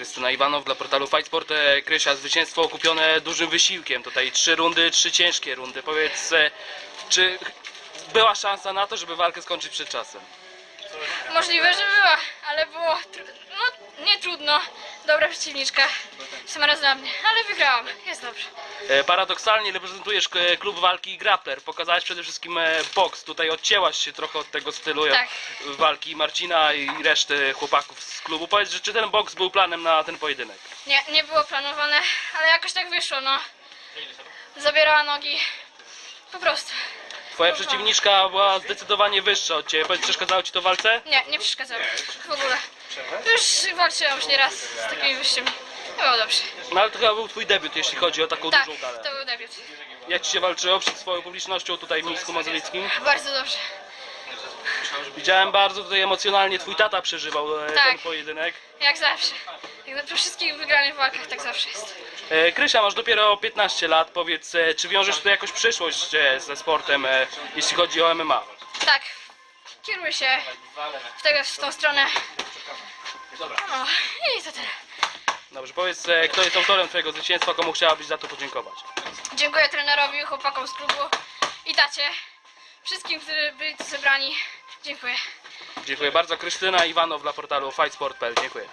Krystyna Iwanow dla portalu Fightsport. E, Krysia, zwycięstwo okupione dużym wysiłkiem. Tutaj trzy rundy, trzy ciężkie rundy. Powiedz, e, czy była szansa na to, żeby walkę skończyć przed czasem? Możliwe, że była, ale było no, nie trudno. Dobra przeciwniczka. Sam raz dla mnie, ale wygrałam. Jest dobrze. E, Paradoksalnie reprezentujesz e, klub walki Grappler. Pokazałaś przede wszystkim e, boks. Tutaj odcięłaś się trochę od tego stylu Tak. walki Marcina i reszty chłopaków z klubu. Powiedz, że czy ten boks był planem na ten pojedynek? Nie, nie było planowane, ale jakoś tak wyszło, no. Zabierała nogi. Po prostu. Twoja przeciwniczka była zdecydowanie wyższa od ciebie. Powiedz, przeszkadzało ci to w walce? Nie, nie przeszkadzało. W ogóle. Już walczyłam już nieraz z takimi wyższymi. Było dobrze. No ale to chyba był twój debiut, jeśli chodzi o taką Tak, dużą galę. to był debiut. Jak ci się walczyło przed swoją publicznością tutaj w Mińsku Mazowieckim? Bardzo dobrze. Widziałem bardzo tutaj emocjonalnie twój tata przeżywał e, Tak. ten pojedynek. Jak zawsze. Jak na- przy wszystkich wygranych walkach tak zawsze jest. E, Krysia, masz dopiero 15 lat. Powiedz, e, czy wiążesz tutaj jakąś przyszłość e, ze sportem, e, jeśli chodzi o MMA? Tak. Kieruję się w, tego, w tą stronę. No i to tyle. Dobrze, powiedz, e, kto jest autorem twojego zwycięstwa, komu chciałabyś za to podziękować? Dziękuję trenerowi, chłopakom z klubu i tacie. Wszystkim, którzy byli tu zebrani. Dziękuję. Dziękuję bardzo. Krystyna Iwanow dla portalu fightsport.pl. Dziękuję.